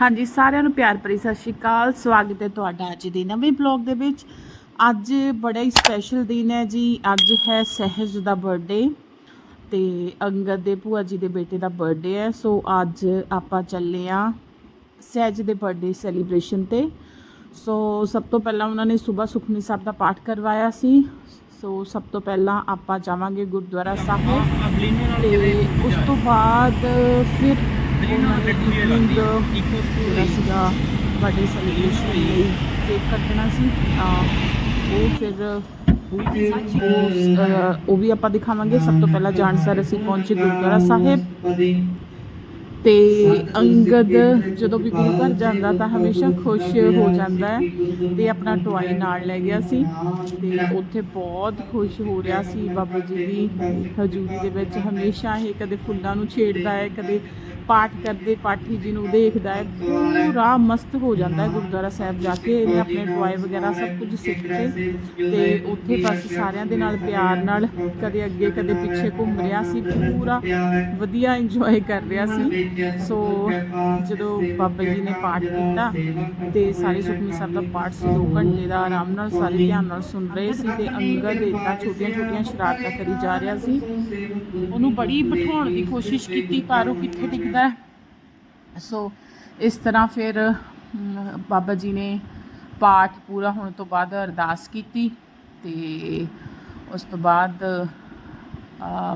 ਹਾਂਜੀ ਸਾਰਿਆਂ ਨੂੰ ਪਿਆਰ ਭਰੀ ਸਤਿ ਸ਼੍ਰੀ ਅਕਾਲ। ਸਵਾਗਤ ਹੈ ਤੁਹਾਡਾ ਅੱਜ ਦੇ ਨਵੇਂ ਬਲੌਗ ਦੇ ਵਿੱਚ। ਅੱਜ ਬੜਾ ਹੀ ਸਪੈਸ਼ਲ ਦਿਨ ਹੈ ਜੀ। ਅੱਜ ਹੈ ਸਹਿਜ ਦਾ ਬਰਥਡੇ ਤੇ ਅੰਗਦ ਦੇ ਭੂਆ ਜੀ ਦੇ ਬੇਟੇ ਦਾ ਬਰਥਡੇ ਹੈ। ਸੋ ਅੱਜ ਆਪਾਂ ਚੱਲੇ ਆ ਸਹਿਜ ਦੇ ਬਰਥਡੇ ਸੈਲੀਬ੍ਰੇਸ਼ਨ ਤੇ। ਸੋ ਸਭ ਤੋਂ ਪਹਿਲਾਂ ਉਹਨਾਂ ਨੇ ਸਵੇਰ ਸੁਖਮਨੀ ਸਾਹਿਬ ਦਾ ਪਾਠ ਕਰਵਾਇਆ ਸੀ। ਸੋ ਸਭ ਤੋਂ ਪਹਿਲਾਂ ਆਪਾਂ ਜਾਵਾਂਗੇ ਗੁਰਦੁਆਰਾ ਸਾਹਿਬ। ਤੇ ਉਸ ਤੋਂ ਬਾਅਦ ਫਿਰ ਉਹਨਾਂ ਨੇ ਸੀਗਾ ਬਰਥਡੇ ਸੈਲੀਬ੍ਰੇਸ਼ਨ ਲਈ ਕੇਕ ਕੱਟਣਾ ਸੀ ਉਹ ਫਿਰ ਉਹ, ਵੀ ਆਪਾਂ ਦਿਖਾਵਾਂਗੇ। ਸਭ ਤੋਂ ਪਹਿਲਾਂ ਜਾਣ ਅਸੀਂ ਪਹੁੰਚੇ ਗੁਰਦੁਆਰਾ ਸਾਹਿਬ। ਤੇ ਅੰਗਦ ਜਦੋਂ ਵੀ ਗੁਰੂ ਘਰ ਜਾਂਦਾ ਤਾਂ ਹਮੇਸ਼ਾ ਖੁਸ਼ ਹੋ ਜਾਂਦਾ ਹੈ ਤੇ ਆਪਣਾ ਟੁਆਈ ਨਾਲ ਲੈ ਗਿਆ ਸੀ। ਤੇ ਉੱਥੇ ਬਹੁਤ ਖੁਸ਼ ਹੋ ਰਿਹਾ ਸੀ ਬਾਬਾ ਜੀ ਦੀ ਹਜ਼ੂਰੀ ਦੇ ਵਿੱਚ। ਹਮੇਸ਼ਾ ਇਹ ਕਦੇ ਫੁੱਲਾਂ ਨੂੰ ਛੇੜਦਾ ਹੈ ਕਦੇ ਪਾਠ ਕਰਦੇ, ਪਾਠੀ ਜੀ ਨੂੰ ਦੇਖਦਾ ਹੈ, ਪੂਰਾ ਮਸਤ ਹੋ ਜਾਂਦਾ ਹੈ ਗੁਰਦੁਆਰਾ ਸਾਹਿਬ ਜਾ ਕੇ, ਇਹਨੇ ਆਪਣੇ ਟੁਆਈ ਵਗੈਰਾ ਸਭ ਕੁਝ ਸਿੱਖ ਕੇ ਤੇ ਉੱਥੇ ਬਸ ਸਾਰਿਆਂ ਦੇ ਨਾਲ ਪਿਆਰ ਨਾਲ ਕਦੇ ਅੱਗੇ, ਕਦੇ ਪਿੱਛੇ ਘੁੰਮ ਰਿਹਾ ਸੀ, ਪੂਰਾ ਵਧੀਆ ਇੰਜੋਏ ਕਰ ਰਿਹਾ ਸੀ। ਸੋ ਜਦੋਂ ਬਾਬਾ ਜੀ ਨੇ ਪਾਠ ਕੀਤਾ ਤੇ ਸਾਰੇ ਸੁਖਮਨੀ ਸਾਹਿਬ ਦਾ ਪਾਠ ਸੀ 2 ਘੰਟੇ ਦਾ ਆਰਾਮ ਨਾਲ ਸਾਰੇ ਧਿਆਨ ਨਾਲ ਸੁਣ ਰਹੇ ਸੀ ਤੇ ਅੰਗਦ ਇਦਾਂ ਛੋਟੀਆਂ ਛੋਟੀਆਂ ਸ਼ਰਾਰਤਾਂ ਕਰੀ ਜਾ ਰਿਹਾ ਸੀ। ਉਹਨੂੰ ਬੜੀ ਬਿਠਾਉਣ ਦੀ ਕੋਸ਼ਿਸ਼ ਕੀਤੀ, ਪਰ ਉਹ ਕਿੱਥੇ ਟਿਕਦਾ ਹੈ। ਸੋ ਇਸ ਤਰ੍ਹਾਂ ਫਿਰ ਬਾਬਾ ਜੀ ਨੇ ਪਾਠ ਪੂਰਾ ਹੋਣ ਤੋਂ ਬਾਅਦ ਅਰਦਾਸ ਕੀਤੀ ਤੇ ਉਸ ਤੋਂ ਬਾਅਦ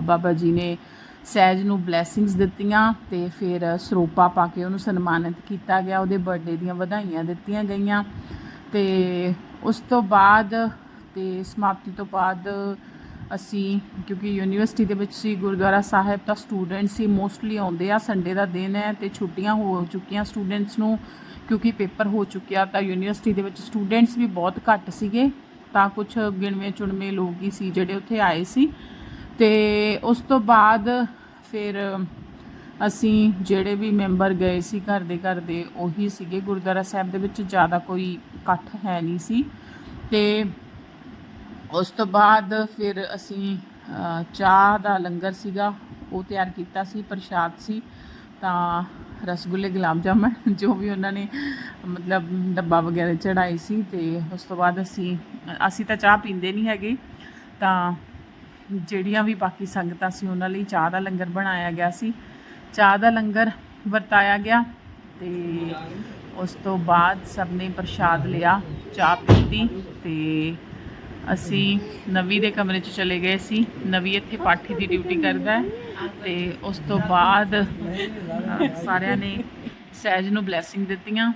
ਬਾਬਾ ਜੀ ਨੇ ਸਹਿਜ ਨੂੰ ਬਲੇਸਿੰਗਸ ਦਿੱਤੀਆਂ ਤੇ ਫਿਰ ਸਰੋਪਾ ਪਾ ਕੇ ਉਹਨੂੰ ਸਨਮਾਨਿਤ ਕੀਤਾ ਗਿਆ ਉਹਦੇ ਬਰਥਡੇ ਦੀਆਂ ਵਧਾਈਆਂ ਦਿੱਤੀਆਂ ਗਈਆਂ ਤੇ ਉਸ ਤੋਂ ਬਾਅਦ ਤੇ ਸਮਾਪਤੀ ਤੋਂ ਬਾਅਦ ਅਸੀਂ, ਕਿਉਂਕਿ ਯੂਨੀਵਰਸਿਟੀ ਦੇ ਵਿੱਚ ਸੀ, ਗੁਰਦੁਆਰਾ ਸਾਹਿਬ ਤਾਂ ਸਟੂਡੈਂਟਸ ਹੀ ਮੋਸਟਲੀ ਆਉਂਦੇ ਆ ਸੰਡੇ ਦਾ ਦਿਨ ਹੈ ਤੇ ਛੁੱਟੀਆਂ ਹੋ ਚੁੱਕੀਆਂ ਸਟੂਡੈਂਟਸ ਨੂੰ, ਕਿਉਂਕਿ ਪੇਪਰ ਹੋ ਚੁੱਕਿਆ ਤਾਂ ਯੂਨੀਵਰਸਿਟੀ ਦੇ ਵਿੱਚ ਸਟੂਡੈਂਟਸ ਵੀ ਬਹੁਤ ਘੱਟ ਸੀਗੇ, ਤਾਂ ਕੁਝ ਗਿਣਵੇਂ ਚੁਣਵੇਂ ਲੋਕ ਹੀ ਸੀ ਜਿਹੜੇ ਉੱਥੇ ਆਏ ਸੀ। ਤੇ ਉਸ ਤੋਂ ਬਾਅਦ ਫਿਰ ਅਸੀਂ ਜਿਹੜੇ ਵੀ ਮੈਂਬਰ ਗਏ ਸੀ ਘਰ ਦੇ ਘਰ ਦੇ, ਉਹੀ ਸੀਗੇ। ਗੁਰਦੁਆਰਾ ਸਾਹਿਬ ਦੇ ਵਿੱਚ ਜ਼ਿਆਦਾ ਕੋਈ ਇਕੱਠ ਹੈ ਨਹੀਂ ਸੀ। ਤੇ ਉਸ ਤੋਂ ਬਾਅਦ ਫਿਰ ਅਸੀਂ ਚਾਹ ਦਾ ਲੰਗਰ ਸੀਗਾ, ਉਹ ਤਿਆਰ ਕੀਤਾ ਸੀ, ਪ੍ਰਸ਼ਾਦ ਸੀ। ਤਾਂ ਰਸਗੁੱਲੇ, ਗੁਲਾਬ ਜਾਮਣ, ਜੋ ਵੀ ਉਹਨਾਂ ਨੇ, ਮਤਲਬ ਡੱਬਾ ਵਗੈਰਾ ਚੜਾਈ ਸੀ ਤੇ ਉਸ ਤੋਂ ਬਾਅਦ ਅਸੀਂ ਅਸੀਂ ਤਾਂ ਚਾਹ ਪੀਂਦੇ ਨਹੀਂ ਹੈਗੇ। ਤਾਂ ਜਿਹੜੀਆਂ ਵੀ ਬਾਕੀ ਸੰਗਤਾਂ ਸੀ, ਉਹਨਾਂ ਲਈ ਚਾਹ ਦਾ ਲੰਗਰ ਬਣਾਇਆ ਗਿਆ ਸੀ। ਚਾਹ ਦਾ ਲੰਗਰ ਵਰਤਾਇਆ ਗਿਆ ਤੇ ਉਸ ਤੋਂ ਬਾਅਦ ਸਭ ਨੇ ਪ੍ਰਸ਼ਾਦ ਲਿਆ, ਚਾਹ ਪੀਤੀ ਤੇ ਅਸੀਂ ਨਵੀ ਦੇ ਕਮਰੇ 'ਚ ਚਲੇ ਗਏ ਸੀ। ਨਵੀ ਇੱਥੇ ਪਾਠੀ ਦੀ ਡਿਊਟੀ ਕਰਦਾ ਹੈ ਤੇ ਉਸ ਤੋਂ ਬਾਅਦ ਸਾਰਿਆਂ ਨੇ ਸਹਿਜ ਨੂੰ ਬਲੇਸਿੰਗ ਦਿੱਤੀਆਂ।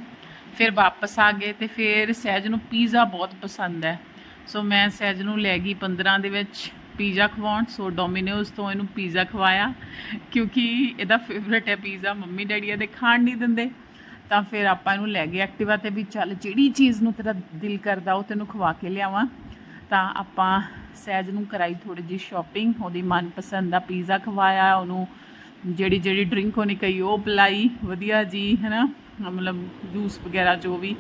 ਫਿਰ ਵਾਪਸ ਆ ਗਏ ਤੇ ਫਿਰ ਸਹਿਜ ਨੂੰ ਪੀਜ਼ਾ ਬਹੁਤ ਪਸੰਦ ਹੈ। ਸੋ ਮੈਂ ਸਹਿਜ ਨੂੰ ਲੈ ਗਈ 15 ਦੇ ਵਿੱਚ ਪੀਜ਼ਾ ਖਵਾਉਣ। ਸੋ ਡੋਮਿਨੋਜ਼ ਤੋਂ ਇਹਨੂੰ ਪੀਜ਼ਾ ਖਵਾਇਆ। ਕਿਉਂਕਿ ਇਹਦਾ ਫੇਵਰਟ ਹੈ ਪੀਜ਼ਾ ਮੰਮੀ ਡੈਡੀ ਇਹਦੇ ਖਾਣ ਨਹੀਂ ਦਿੰਦੇ। ਤਾਂ ਫਿਰ ਆਪਾਂ ਇਹਨੂੰ ਲੈ ਗਏ ਐਕਟਿਵਾ ਤੇ ਵੀ ਚੱਲ ਜਿਹੜੀ ਚੀਜ਼ ਨੂੰ ਤੇਰਾ ਦਿਲ ਕਰਦਾ ਉਹ ਤੈਨੂੰ ਖਵਾ ਕੇ ਲਿਆਵਾਂ। ਤਾਂ ਆਪਾਂ ਸਹਿਜ ਨੂੰ ਕਰਾਈ ਥੋੜੀ ਜੀ ਸ਼ਾਪਿੰਗ ਉਹਦੀ ਮਨਪਸੰਦ ਦਾ ਪੀਜ਼ਾ ਖਵਾਇਆ, ਉਹਨੂੰ ਜਿਹੜੀ ਜਿਹੜੀ ਡਰਿੰਕ ਉਹਨੇ ਕਹੀ ਉਹ ਪਿਲਾਈ, ਵਧੀਆ ਜੀ, ਹੈਨਾ, ਮਤਲਬ ਜੂਸ ਵਗੈਰਾ ਜੋ ਵੀ।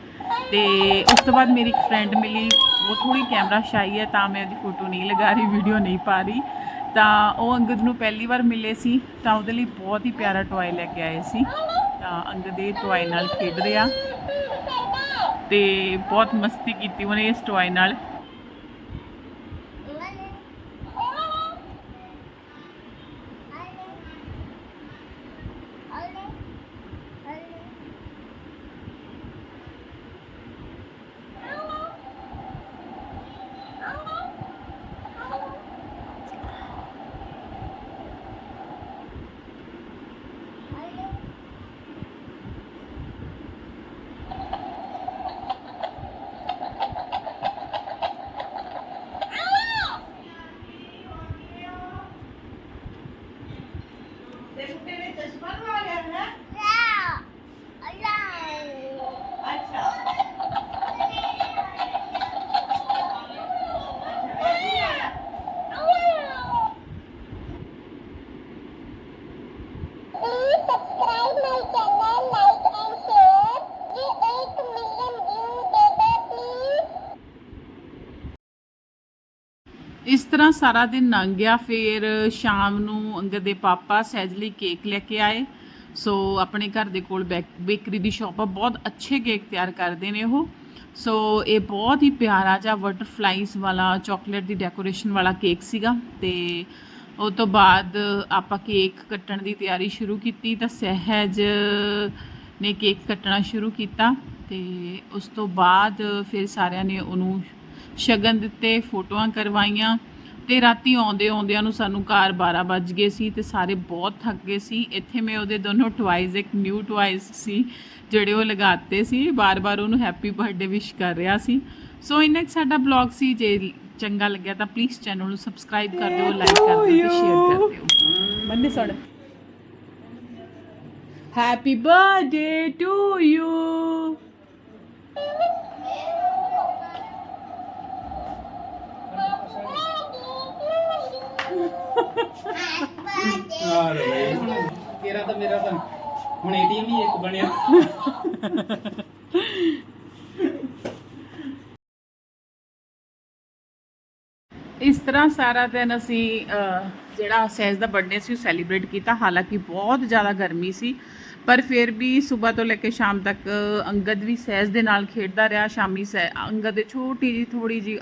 ਤੇ ਉਸ ਤੋਂ ਬਾਅਦ ਮੇਰੀ ਇੱਕ ਫਰੈਂਡ ਮਿਲੀ, ਉਹ ਥੋੜੀ ਕੈਮਰਾ ਸ਼ਾਈ ਹੈ, ਤਾਂ ਮੈਂ ਉਹਦੀ ਫੋਟੋ ਨਹੀਂ ਲਗਾ ਰਹੀ ਵੀਡੀਓ ਨਹੀਂ ਪਾ ਰਹੀ। ਤਾਂ ਉਹ ਅੰਗਦ ਨੂੰ ਪਹਿਲੀ ਵਾਰ ਮਿਲੇ ਸੀ, ਤਾਂ ਉਹਦੇ ਲਈ ਬਹੁਤ ਹੀ ਪਿਆਰਾ ਟੌਏ ਲੈ ਕੇ ਆਏ ਸੀ। ਤਾਂ ਅੰਗਦ ਇਹ ਟੌਏ ਨਾਲ ਖੇਡ ਰਿਹਾ। ਤੇ ਬਹੁਤ ਮਸਤੀ ਕੀਤੀ ਉਹਨੇ ਇਸ ਟੌਏ ਨਾਲ। ਤਰ੍ਹਾਂ ਸਾਰਾ ਦਿਨ ਲੰਘ ਗਿਆ, ਫਿਰ ਸ਼ਾਮ ਨੂੰ ਅੰਗਦ ਦੇ ਪਾਪਾ ਸਹਿਜ ਲਈ ਕੇਕ ਲੈ ਕੇ ਆਏ। ਸੋ ਆਪਣੇ ਘਰ ਦੇ ਕੋਲ ਬੈਕ- ਬੇਕਰੀ ਦੀ ਸ਼ਾਪ ਆ, ਬਹੁਤ ਅੱਛੇ ਕੇਕ ਤਿਆਰ ਕਰਦੇ ਨੇ ਉਹ। ਸੋ ਇਹ ਬਹੁਤ ਹੀ ਪਿਆਰਾ ਜਿਹਾ ਬਟਰਫਲਾਈਜ਼ ਵਾਲਾ, ਚਾਕਲੇਟ ਦੀ ਡੈਕੋਰੇਸ਼ਨ ਵਾਲਾ ਕੇਕ ਸੀਗਾ ਤੇ ਉਹ ਤੋਂ ਬਾਅਦ ਆਪਾਂ ਕੇਕ ਕੱਟਣ ਦੀ ਤਿਆਰੀ ਸ਼ੁਰੂ ਕੀਤੀ ਤਾਂ ਸਹਿਜ ਨੇ ਕੇਕ ਕੱਟਣਾ ਸ਼ੁਰੂ ਕੀਤਾ ਤੇ ਉਸ ਤੋਂ ਬਾਅਦ ਫਿਰ ਸਾਰਿਆਂ ਨੇ ਉਹਨੂੰ ਸ਼ਗਨ ਦਿੱਤੇ, ਫੋਟੋਆਂ ਕਰਵਾਈਆਂ। ਤੇ ਰਾਤੀ ਆਉਂਦੇ ਆਉਂਦਿਆਂ ਨੂੰ ਸਾਨੂੰ ਘਰ 12 ਵੱਜ ਗਏ ਸੀ ਤੇ ਸਾਰੇ ਬਹੁਤ ਥੱਕ ਗਏ ਸੀ। ਇੱਥੇ ਮੈਂ ਉਹਦੇ ਦੋਨੋਂ ਟਵਾਈਜ਼ ਇੱਕ ਨਿਊ ਟਵਾਈਜ਼ ਸੀ, ਜਿਹੜੇ ਉਹ ਲਗਾਤੇ ਸੀ। ਬਾਰ-ਬਾਰ ਉਹਨੂੰ ਹੈਪੀ ਬਰਥਡੇ ਵਿਸ਼ ਕਰ ਰਿਹਾ ਸੀ। ਸੋ ਇੰਨਾ ਕੁ ਸਾਡਾ ਬਲੌਗ ਸੀ। ਜੇ ਚੰਗਾ ਲੱਗਿਆ ਤਾਂ ਪਲੀਜ਼ ਚੈਨਲ ਨੂੰ ਸਬਸਕ੍ਰਾਈਬ ਕਰ ਦਿਓ ਲਾਈਕ ਕਰ ਦਿਓ ਤੇ ਸ਼ੇਅਰ ਕਰ ਦਿਓ। ਮੰਨੇ ਸੁਣ। ਹੈਪੀ ਬਰਥਡੇ ਟੂ ਯੂ ਯਾਰ ਬਈ ਹੁਣ ਤੇਰਾ ਤਾਂ ਮੇਰਾ ਤਾਂ ਹੁਣ ਏਟੀਐਮ ਹੀ ਇੱਕ ਬਣਿਆ। ਇਸ ਤਰ੍ਹਾਂ ਸਾਰਾ ਦਿਨ ਅਸੀਂ ਅਹ, ਜਿਹੜਾ ਸਹਿਜ ਦਾ ਬਰਥਡੇ ਸੀ ਉਹ ਸੈਲੀਬ੍ਰੇਟ ਕੀਤਾ। ਹਾਲਾਂਕਿ ਬਹੁਤ ਜ਼ਿਆਦਾ ਗਰਮੀ ਸੀ ਪਰ ਫਿਰ ਵੀ ਸਵੇਰ ਤੋਂ ਲੈ ਕੇ ਸ਼ਾਮ ਤੱਕ ਅੰਗਦ ਵੀ ਸਹਿਜ ਦੇ ਨਾਲ ਖੇਡਦਾ ਰਿਹਾ। ਸ਼ਾਮੀ ਸਹਿ ਅੰਗਦ ਦੇ ਛੋਟੀ ਜੀ ਥੋੜੀ ਜੀ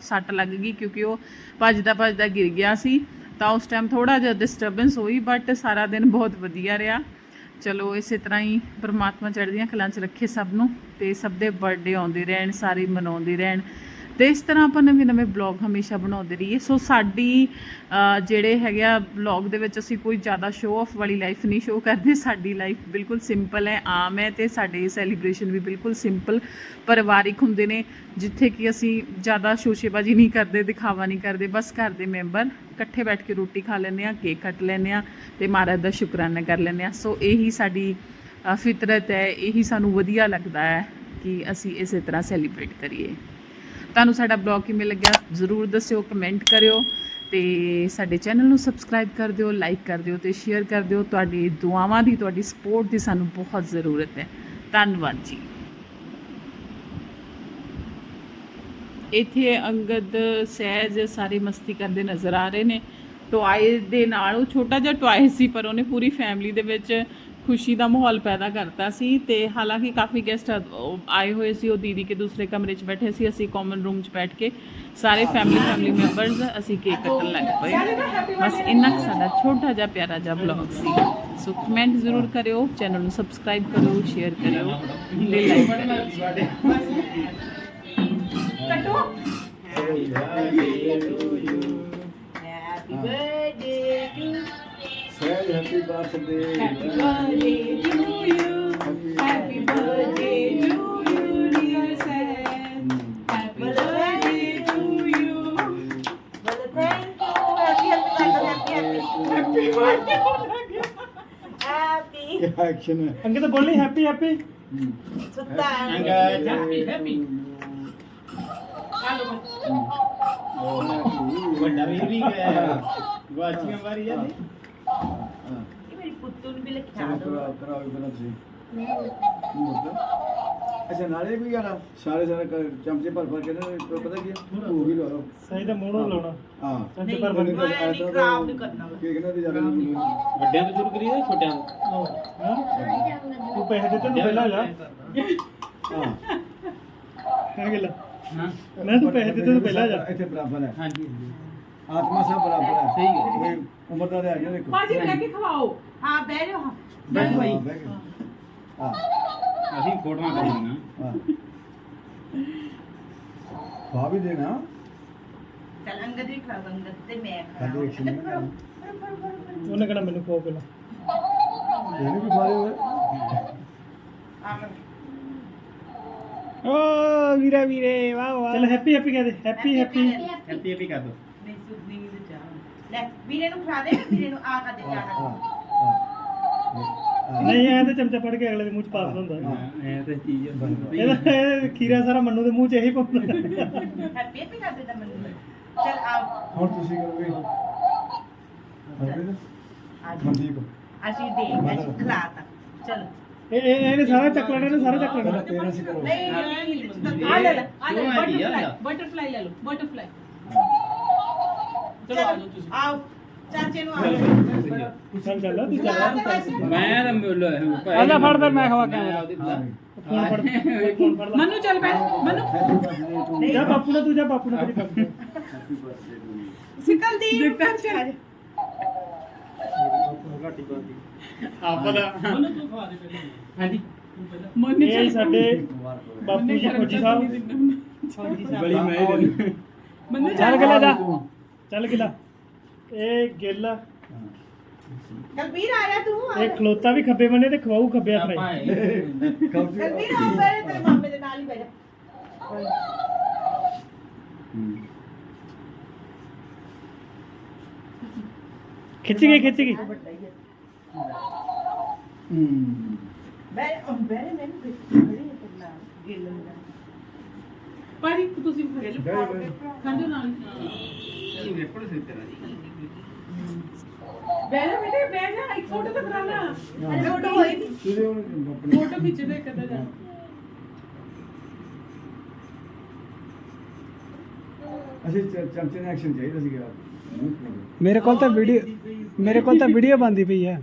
ਸੱਟ ਲੱਗ ਗਈ ਕਿਉਂਕਿ ਉਹ ਭੱਜਦਾ ਭੱਜਦਾ ਗਿਰ ਗਿਆ ਸੀ। ਤਾਂ ਉਸ ਟਾਈਮ ਥੋੜਾ ਜਿਹਾ ਡਿਸਟਰਬੈਂਸ ਹੋਈ ਬਟ ਸਾਰਾ ਦਿਨ ਬਹੁਤ ਵਧੀਆ ਰਿਹਾ। ਚਲੋ, ਇਸੇ ਤਰ੍ਹਾਂ ਹੀ ਪ੍ਰਮਾਤਮਾ ਚੜ੍ਹਦੀਆਂ ਕਲਾਂ 'ਚ ਰੱਖੇ ਸਭ ਨੂੰ ਤੇ ਸਭ ਦੇ ਬਰਥਡੇ ਆਉਂਦੇ ਰਹਿਣ, ਸਾਰੇ ਮਨਾਉਂਦੇ ਰਹਿਣ। ਤੇ ਇਸ ਤਰ੍ਹਾਂ ਆਪਾਂ ਨਵੇਂ ਨਵੇਂ ਬਲੌਗ ਹਮੇਸ਼ਾ ਬਣਾਉਂਦੇ ਰਹੀਏ। ਸੋ ਸਾਡੀ ਜਿਹੜੇ ਹੈਗੇ ਆ ਬਲੌਗ ਦੇ ਵਿੱਚ ਅਸੀਂ ਕੋਈ ਜ਼ਿਆਦਾ ਸ਼ੋਅ ਆਫ ਵਾਲੀ ਲਾਈਫ ਨਹੀਂ ਸ਼ੋਅ ਕਰਦੇ। ਸਾਡੀ ਲਾਈਫ ਬਿਲਕੁਲ ਸਿੰਪਲ ਹੈ, ਆਮ ਹੈ ਤੇ ਸਾਡੇ ਸੈਲੀਬ੍ਰੇਸ਼ਨ ਵੀ ਬਿਲਕੁਲ ਸਿੰਪਲ ਪਰਿਵਾਰਿਕ ਹੁੰਦੇ ਨੇ, ਜਿੱਥੇ ਕਿ ਅਸੀਂ ਜ਼ਿਆਦਾ ਸ਼ੋਸ਼ੇਬਾਜ਼ੀ ਨਹੀਂ ਕਰਦੇ, ਦਿਖਾਵਾ ਨਹੀਂ ਕਰਦੇ। ਬਸ ਘਰ ਦੇ ਮੈਂਬਰ ਇਕੱਠੇ ਬੈਠ ਕੇ ਰੋਟੀ ਖਾ ਲੈਂਦੇ ਆ ਕੇਕ ਕੱਟ ਲੈਂਦੇ ਆ ਤੇ ਮਹਾਰਾਜ ਦਾ ਸ਼ੁਕਰਾਨਾ ਕਰ ਲੈਂਦੇ ਆ ਸੋ ਇਹੀ ਸਾਡੀ ਫਿਤਰਤ ਹੈ, ਇਹੀ ਸਾਨੂੰ ਵਧੀਆ ਲੱਗਦਾ ਹੈ ਕਿ ਅਸੀਂ ਇਸੇ ਤਰ੍ਹਾਂ ਸੈਲੀਬ੍ਰੇਟ ਕਰੀਏ। ਤੁਹਾਨੂੰ ਸਾਡਾ ਬਲੌਗ ਕਿਵੇਂ ਲੱਗਿਆ ਜ਼ਰੂਰ ਦੱਸਿਓ ਕਮੈਂਟ ਕਰਿਓ ਤੇ ਸਾਡੇ ਚੈਨਲ ਨੂੰ ਸਬਸਕ੍ਰਾਈਬ ਕਰ ਦਿਓ ਲਾਈਕ ਕਰ ਦਿਓ ਤੇ ਸ਼ੇਅਰ ਕਰ ਦਿਓ। ਤੁਹਾਡੀ ਦੁਆਵਾਂ ਦੀ, ਤੁਹਾਡੀ ਸਪੋਰਟ ਦੀ ਸਾਨੂੰ ਬਹੁਤ ਜ਼ਰੂਰਤ ਹੈ। ਧੰਨਵਾਦ ਜੀ। ਇੱਥੇ ਅੰਗਦ ਸਹਿਜ ਸਾਰੇ ਮਸਤੀ ਕਰਦੇ ਨਜ਼ਰ ਆ ਰਹੇ ਨੇ। ਟੁਆਏ ਦੇ ਨਾਲ ਉਹ ਛੋਟਾ ਜਿਹਾ ਟੁਆਏ ਸੀ, ਪਰ ਉਹਨੇ ਪੂਰੀ ਫੈਮਿਲੀ ਦੇ ਵਿੱਚ ਖੁਸ਼ੀ ਦਾ ਮਾਹੌਲ ਪੈਦਾ ਕਰਤਾ ਸੀ ਤੇ ਹਾਲਾਂਕਿ ਕਾਫੀ ਗੈਸਟ ਆਏ ਹੋਏ ਸੀ ਉਹ ਦੀਦੀ ਕੇ ਦੂਸਰੇ ਕਮਰੇ 'ਚ ਬੈਠੇ ਸੀ ਅਸੀਂ ਕਾਮਨ ਰੂਮ 'ਚ ਬੈਠ ਕੇ ਸਾਰੇ ਫੈਮਿਲੀ ਫੈਮਿਲੀ ਮੈਂਬਰਸ ਅਸੀਂ ਕੇਕ ਕੱਟਣ ਲੱਗ ਪਏ। ਬਸ ਇੰਨਾ ਕੁ ਸਾਡਾ ਛੋਟਾ ਜਿਹਾ ਪਿਆਰਾ ਜਿਹਾ ਬਲੌਗ ਸੀ। ਸੋ ਕਮੈਂਟ ਜ਼ਰੂਰ ਕਰਿਓ ਚੈਨਲ ਨੂੰ ਸਬਸਕ੍ਰਾਈਬ ਕਰੋ ਸ਼ੇਅਰ ਕਰਿਓ ਤੇ ਲਾਈਕ ਕਰਿਓ। Say happy birthday. Happy birthday to you. Happy birthday to you, dear Sam. Happy birthday to you. Thank you. Happy, happy, happy, happy, happy. Happy. Action. ਅੰਗੇ ਤਾਂ ਬੋਲਣੀ happy happy ਸੁੱਤਾ Angad happy happy ਵੱਡਾ ਵੀ ਵੀ ਗਿਆ ਗਵਾਚੀਆਂ ਵਾਰੀ ਜਾਂਦੀ ਨੂੰ ਵੀ ਕਰਾਓ ਕਰਾਓ ਇਹਨਾਂ ਤੁਸੀਂ ਅੱਛਾ ਨਾਲੇ ਵੀ ਯਾਰ ਸਾਰੇ ਸਾਰੇ ਕ- ਚਮਚੇ ਭਰ ਭਰ ਕੇ ਨਾ ਇਹ ਪਤਾ ਕੀ ਹੈ ਉਹ ਵੀ ਲਾ ਲਓ। ਸਹੀ ਤਾਂ ਮੂੰਹੋਂ ਲਾਉਣਾ। ਹਾਂ। ਚਮਚੇ ਭਰ ਭਰ ਕੇ। ਮੈਂ ਨਹੀਂ ਖਰਾਬ ਨਹੀਂ ਕਰਨਾ ਵਾ। ਕੀ ਕਹਿੰਦਾ ਤੇ ਜ਼ਿਆਦਾ ਵੱਡਿਆਂ ਤੋਂ ਸ਼ੁਰੂ ਕਰੀਏ ਛੋਟਿਆਂ ਤੋਂ? ਤੂੰ ਪੈਸੇ ਦਿੱਤੇ ਤੂੰ ਪਹਿਲਾਂ ਜਾ। ਹਾਂ। ਕਹਿ ਗੱਲ? ਮੈਂ ਤੂੰ ਪੈਸੇ ਦਿੱਤੇ ਤੂੰ ਪਹਿਲਾਂ ਜਾ। ਇੱਥੇ ਬਰਾਬਰ ਹੈ। ਹਾਂਜੀ। ਆਤਮਾ ਸਭ ਬਰਾਬਰ ਹੈ। ਸਹੀ ਹੈ। ਕੋਈ ਉਮਰ ਦਾ ਆ ਗਿਆ ਦੇਖੋ। ਬਾਜੀ ਲੈ ਕੇ ਖਵਾਓ। ਹਾਂ ਬਹਿ ਜਾਓ ਹਾਂ। ਬੈਠ ਭਾਈ। ਹਾਂ, ਬਹਿ ਗਏ। ਹਾਂ। ਅਸੀਂ ਫੋਟੋਆਂ ਕਰਾਂਗੇ ਹਾਂ। ਖਾ ਵੀ ਦੇਣਾ। ਚੱਲ ਅੰਗਦ ਵੀ ਖਾ ਅੰਗਦ ਤੇ ਮੈਂ ਖਾ। ਉਹਨੇ ਕਹਣਾ ਮੈਨੂੰ ਖੋ ਪਹਿਲਾਂ ਇਹਨੂੰ ਵੀ ਖਾ ਦੇ ਓ ਵੀਰਾ ਵੀਰੇ ਵਾਹ ਵਾਹ। ਚਲ ਹੈਪੀ ਹੈਪੀ ਕਹਦੇ ਹੈਪੀ ਹੈਪੀ ਹੈਪੀ ਹੈਪੀ ਕਰ ਦੋ ਨਹੀਂ ਸੁਧ ਨਹੀਂ ਤੇ ਚਾਹ ਲੈ ਵੀਰੇ ਨੂੰ ਖਾ ਦੇ ਵੀਰੇ ਨੂੰ ਆ ਕਾ ਦੇ ਚਾਹ ਹਾਂ ਹਾਂ। ਨਹੀਂ ਐ ਤੇ ਚਮਚਾ ਫੜ ਕੇ ਅਗਲੇ ਦੇ ਮੂੰਹ ਚ ਪਾ ਦਿੰਦਾ ਇਹ ਤਾਂ ਚੀਜ਼ ਇਹਦਾ ਇਹ ਖੀਰਾ ਸਾਰਾ ਮੰਨੂ ਦੇ ਮੂੰਹ ਚ ਇਹੀ ਪਾਉਂਦਾ। ਹੈਪੀ ਹੈਪੀ ਕਰ ਦੇ ਤਾਂ ਮੈਨੂੰ ਚੱਲ ਆ। ਹੁਣ ਤੁਸੀਂ ਕਰੋਗੇ। ਹਰਪ੍ਰੀਤ ਅੱਜ ਮਨਦੀਪ। ਅਸੀਂ ਦੇ ਅਸੀਂ ਖਲਾਤਾ। ਚਲ। ਇਹ ਇਹ ਇਹਨੇ ਸਾਰਾ ਚੱਕ ਲੈਣਾ ਇਹਨੇ ਸਾਰਾ ਚੱਕ ਪਹਿਲਾਂ ਲੈਣਾ ਪੇਰੈਂਟਸ ਕਰੋ ਨਹੀਂ ਨਹੀਂ ਆ ਲੈ ਲੈ ਆ ਲੈ ਕਿਉਂ ਹੈਗੀ ਆ ਬਟਰਫਲਾਈ ਲੈ? ਬਟਰਫਲਾਈ ਲੈ ਲਓ ਬਟਰਫਲਾਈ ਚਲੋ ਆਓ ਚਾਚੇ ਨੂੰ ਚੱਲ ਚੱਲ ਤੂੰ ਚੱਲ ਮੈਂ ਤਾਂ ਬੋਲੋ ਆ ਲੈ ਫੜ ਫਿਰ ਮੈਂ ਖਵਾ ਕੈਮਰਾ ਫੋਨ ਫੜ ਫੋਨ ਫੜ ਲੈ। ਮਨੂ ਚੱਲ ਪੈ ਮਨੂ। ਜਾ ਬਾਪੂ ਨਾਲ ਤੂੰ ਜਾ ਬਾਪੂ ਨਾਲ ਤੇਰੀ ਬਾਪੂ ਸਿਕਲ ਦੀ ਜਗਤਾਰ ਚੱਲ ਆਪਾਂ ਦਾ ਹਾਂਜੀ। ਮਨੂ ਇਹ ਸਾਡੇ ਬਾਪੂ ਜੀ ਫੌਜੀ ਸਾਹਿਬ। ਬੜੀ ਮੈਂ ਦੇ ਮਨੂ ਚੱਲ ਗਿਲਾ ਜਾ। ਚੱਲ ਗਿਲਾ। ਇਹ ਗਿੱਲ। ਕਲਬੀਰ ਆ ਜਾ ਤੂੰ ਇਹ ਖਲੋਤਾ ਵੀ ਖੱਬੇ ਬੰਨੇ ਤੇ ਖਵਾਊ ਖੱਬੇ ਆਪਾਂ ਫਰਾਈ ਕਲਬੀਰ ਆ ਬੈ ਤੇਰੇ ਮਾਮੇ ਦੇ ਨਾਲ ਹੀ ਬੈ ਜਾ। ਖਿੱਚ ਗਈ ਖਿੱਚ ਗਈ। ਬੈ ਬੈ ਮੈਨੂੰ ਬੜੀ ਤੱਲਾ ਗਿੱਲ ਪਾਰੀ ਤੁਸੀਂ ਖੇਲ ਖੰਡੋ ਨਾਲ ਬੈ ਜਾ ਬੇਟੇ ਬੈ ਜਾ ਇੱਕ ਫੋਟੋ ਤਾਂ ਕਰਾ ਲਾ। ਫੋਟੋ ਹੋਈ ਫੋਟੋ ਖਿੱਚ ਦੇ ਕਦਾ ਜਾ। ਅਸੀਂ ਚਮਚੇ ਨੇ ਐਕਸ਼ਨ ਚਾਹੀਦਾ ਸੀਗਾ। ਮੇਰੇ ਕੋਲ ਤਾਂ ਵੀਡੀਓ ਮੇਰੇ ਕੋਲ ਤਾਂ ਵੀਡੀਓ ਬੰਦੀ ਪਈ ਹੈ।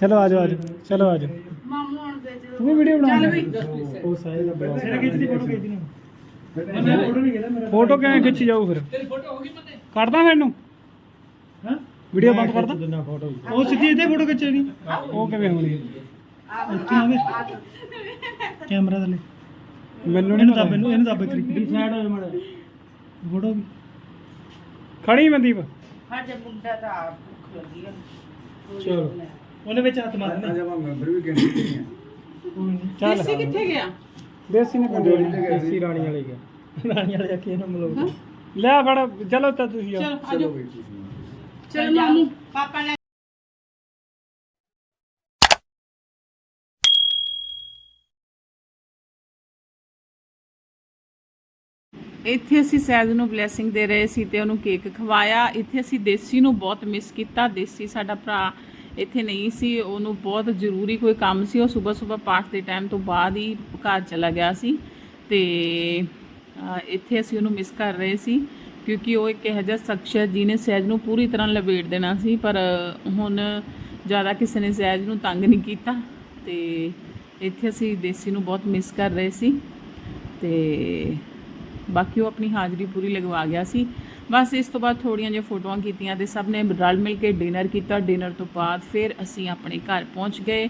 ਚਲੋ ਆਜੋ ਆਜੋ ਚਲੋ ਆਜੋ ਮਾਮੂ ਤੂੰ ਵੀ ਵੀਡੀਓ ਬਣਾ ਚੱਲ ਵੀ। ਉਹ ਸਾਰੇ ਦਾ ਬੜਾ ਸਿਰ ਖਿੱਚਦੀ ਫੋਟੋ ਖਿੱਚਦੀ ਨਹੀਂ ਫੋਟੋ ਨਹੀਂ ਖਿੱਚਦਾ ਮੇਰਾ ਫੋਟੋ ਕਿਵੇਂ ਖਿੱਚੀ ਜਾਊ ਫਿਰ? ਤੇਰੀ ਫੋਟੋ ਹੋ ਗਈ ਮਤੇ ਕੱਢਦਾ ਮੈਨੂੰ ਹਾਂ? ਵੀਡੀਓ ਬੰਦ ਕਰਦਾ? ਫੋਟੋ ਉਹ ਸਿੱਧੀ ਇੱਥੇ ਫੋਟੋ ਖਿੱਚਣੀ ਉਹ ਕਿਵੇਂ ਹੋਣੀ? ਇੱਥੇ ਆਵੇ ਕੈਮਰਾ ਥੱਲੇ। ਮੈਨੂੰ ਨਹੀਂ ਦੱਬ ਇਹਨੂੰ ਇਹਨੂੰ ਦੱਬ ਕਰੀ ਸਾਈਡ ਹੋ ਜਾ ਮੜਾ ਫੋਟੋ ਵੀ। ਖੜੀ ਮਨਦੀਪ ਸਾਡੇ ਮੁੰਡਾ ਤਾਂ ਆਪ ਭੁੱਖ ਲੱਗੀ ਆ। ਚਲੋ। ਉਹਨੇ ਵਿੱਚ ਹੱਥ ਮਾਰ ਅੱਜ ਆਪਾਂ ਮੈਂਬਰ ਵੀ ਕਹਿੰਦੇ ਨਹੀਂ ਆ। ਚੱਲ ਦੇਸੀ ਕਿੱਥੇ ਗਿਆ? ਦੇਸੀ ਨੇ ਉਹ ਡੋਲੀ ਤੇ ਗਏ ਸੀ। ਦੇਸੀ ਰਾਣੀ ਵਾਲੇ ਗਿਆ। ਰਾਣੀ ਵਾਲੇ ਜਾ ਕੇ ਇਹਨੂੰ ਮਿਲੋ। ਲੈ ਫੜ ਚਲੋ ਤਾਂ ਤੁਸੀਂ ਜਾਓ ਚਲੋ ਚਲੋ ਆਜੋ ਬਈ ਤੁਸੀਂ ਚਲ ਮਾਮੂ ਪਾਪਾ ਨੇ ਇੱਥੇ ਅਸੀਂ ਸੈਦ ਨੂੰ ਬਲੇਸਿੰਗ ਦੇ ਰਹੇ ਸੀ ਤੇ ਉਹਨੂੰ ਕੇਕ ਖਵਾਇਆ। ਇੱਥੇ ਅਸੀਂ ਦੇਸੀ ਨੂੰ ਬਹੁਤ ਮਿਸ ਕੀਤਾ। ਦੇਸੀ ਸਾਡਾ ਭਰਾ ਇੱਥੇ ਨਹੀਂ ਸੀ, ਉਹਨੂੰ ਬਹੁਤ ਜ਼ਰੂਰੀ ਕੋਈ ਕੰਮ ਸੀ। ਉਹ ਸਵੇਰ ਸਵੇਰ ਪਾਠ ਦੇ ਟਾਈਮ ਤੋਂ ਬਾਅਦ ਹੀ ਘਰ ਚਲਾ ਗਿਆ ਸੀ ਤੇ ਇੱਥੇ ਅਸੀਂ ਉਹਨੂੰ ਮਿਸ ਕਰ ਰਹੇ ਸੀ ਕਿਉਂਕਿ ਉਹ ਇੱਕ ਇਹੋ ਜਿਹਾ ਸ਼ਖਸ ਜਿਹਨੇ ਸਹਿਜ ਨੂੰ ਪੂਰੀ ਤਰ੍ਹਾਂ ਲਪੇਟ ਦੇਣਾ ਸੀ, ਪਰ ਹੁਣ ਜ਼ਿਆਦਾ ਕਿਸੇ ਨੇ ਸਹਿਜ ਨੂੰ ਤੰਗ ਨਹੀਂ ਕੀਤਾ ਤੇ ਇੱਥੇ ਅਸੀਂ ਦੇਸੀ ਨੂੰ ਬਹੁਤ ਮਿਸ ਕਰ ਰਹੇ ਸੀ ਤੇ ਬਾਕੀ ਉਹ ਆਪਣੀ ਹਾਜ਼ਰੀ ਪੂਰੀ ਲਗਵਾ ਗਿਆ ਸੀ। ਬਸ ਇਸ ਤੋਂ ਬਾਅਦ ਥੋੜੀਆਂ ਜਿਹੀਆਂ ਫੋਟੋਆਂ ਕੀਤੀਆਂ ਤੇ ਸਭ ਨੇ ਰਲ ਮਿਲ ਕੇ ਡਿਨਰ ਕੀਤਾ। ਡਿਨਰ ਤੋਂ ਬਾਅਦ ਫਿਰ ਅਸੀਂ ਆਪਣੇ ਘਰ ਪਹੁੰਚ ਗਏ।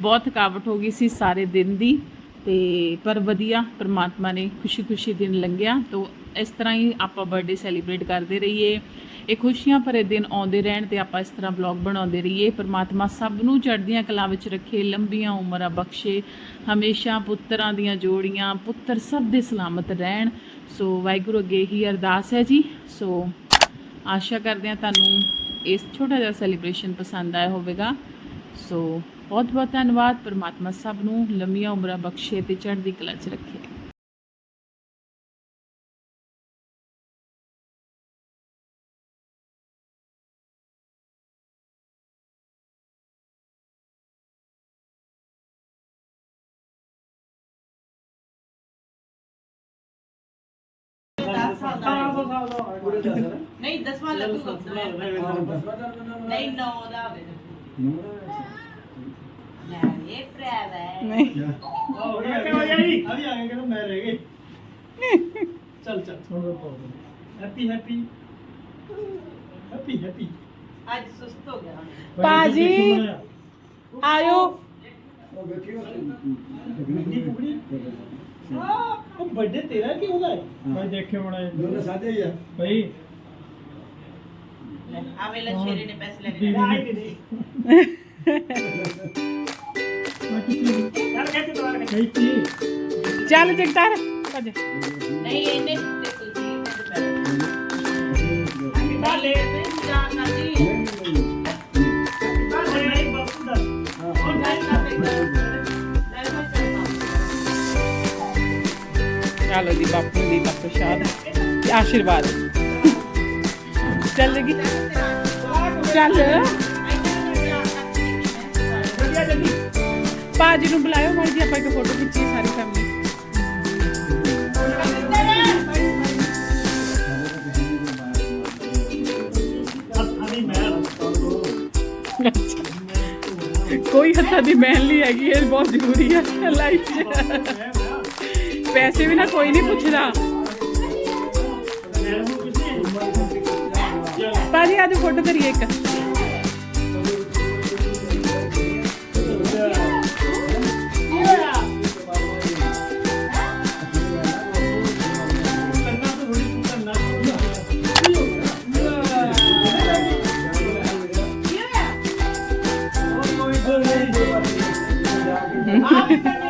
ਬਹੁਤ ਥਕਾਵਟ ਹੋ ਗਈ ਸੀ ਸਾਰੇ ਦਿਨ ਦੀ ਤੇ ਪਰ ਵਧੀਆ, ਪ੍ਰਮਾਤਮਾ ਨੇ ਖੁਸ਼ੀ-ਖੁਸ਼ੀ ਦਿਨ ਲੰਘਿਆ। ਤੋਂ ਇਸ ਤਰ੍ਹਾਂ ਹੀ ਆਪਾਂ ਬਰਥਡੇ ਸੈਲੀਬ੍ਰੇਟ ਕਰਦੇ ਰਹੀਏ। ਇਹ ਖੁਸ਼ੀਆਂ ਭਰੇ ਦਿਨ ਆਉਂਦੇ ਰਹਿਣ ਤੇ ਆਪਾਂ ਇਸ ਤਰ੍ਹਾਂ ਵਲੌਗ ਬਣਾਉਂਦੇ ਰਹੀਏ। ਪਰਮਾਤਮਾ ਸਭ ਨੂੰ ਚੜ੍ਹਦੀਆਂ ਕਲਾ ਵਿੱਚ ਰੱਖੇ, ਲੰਬੀਆਂ ਉਮਰਾਂ ਬਖਸ਼ੇ। ਹਮੇਸ਼ਾ ਪੁੱਤਰਾਂ ਦੀਆਂ ਜੋੜੀਆਂ, ਪੁੱਤਰ ਸਭ ਦੇ ਸਲਾਮਤ ਰਹਿਣ। ਸੋ ਵਾਹਿਗੁਰੂ ਅੱਗੇ ਹੀ ਅਰਦਾਸ ਹੈ ਜੀ। ਸੋ ਆਸ਼ਾ ਕਰਦੇ ਹਾਂ ਤੁਹਾਨੂੰ ਇਸ ਛੋਟਾ ਜਿਹਾ ਸੈਲੀਬ੍ਰੇਸ਼ਨ ਪਸੰਦ ਆਇਆ ਹੋਵੇਗਾ। ਸੋ ਬਹੁਤ ਬਹੁਤ ਧੰਨਵਾਦ। ਪਰਮਾਤਮਾ ਸਭ ਨੂੰ ਲੰਮੀਆਂ ਉਮਰਾਂ ਬਖਸ਼ੇ ਤੇ ਚੜ੍ਹਦੀ ਕਲਾ 'ਚ ਰੱਖੇ। ਪੂਰੇ ਦੱਸ ਨਾ ਨਹੀਂ 10ਵਾਂ ਲੱਗੂਗਾ ਨਹੀਂ 9 ਦਾ ਲੈ ਇਹ ਭਰਾਵਾ ਨਹੀਂ। ਆ ਵੀ ਆ ਗਏ ਕਹਿੰਦਾ ਮੈਂ ਰਹਿ ਗਈ। ਚੱਲ ਚੱਲ। ਹੈਪੀ ਹੈਪੀ ਹੈਪੀ ਹੈਪੀ ਅੱਜ ਸੁਸਤ ਹੋ ਗਿਆ ਬਾਜੀ ਆਇਓ। ਉਹ ਵੇਖੀ ਉਹ ਤੇਰਾ ਕੀ ਹੋਗਾ ਭਾਈ ਦੇਖਿਓ ਬੜਾ ਦੋਨੋਂ ਸਾਦੇ ਹੀ ਆ। ਭਾਈ। ਆਵੇ ਲੈ ਸ਼ੇਰੇ ਨੇ ਪੈਸੇ ਲੈ ਆਈ ਚੱਲ ਜਗਤਾਰ ਭੱਜ ਨਹੀਂ ਇਹਨੇ ਤੇ ਤੇ ਜਾ। ਕਰਦੀ ਬਾਲੇ ਬਾਪੂ ਦਾ। ਹੁਣ ਗੱਲ ਕਰਦੇ ਲੈ ਹਾਲੋ ਜੀ ਬਾਪੂ ਦੀ ਬਾਪੂ ਸ਼ਾਹ ਤੇ ਆਸ਼ੀਰਵਾਦ। ਚੱਲ ਲਗੀ ਚੱਲ। ਪਾਜੀ ਨੂੰ ਬੁਲਾਇਓ ਮਰਜ਼ੀ ਆਪਾਂ ਇੱਕ ਫੋਟੋ ਖਿੱਚੀ ਸਾਰੀ ਫੈਮਿਲੀ ਕੋਈ ਹੱਥਾਂ ਦੀ ਮਹਿਲ ਨਹੀਂ ਹੈਗੀ, ਇਹ ਬਹੁਤ ਜ਼ਰੂਰੀ ਹੈ ਲਾਈਫ 'ਚ। ਪੈਸੇ ਵੀ ਨਾ ਕੋਈ ਨਹੀਂ ਪੁੱਛਦਾ। ਭਾਜੀ ਅੱਜ ਫੋਟੋ ਕਰੀਏ ਇੱਕ। ਜਗਤਾਰ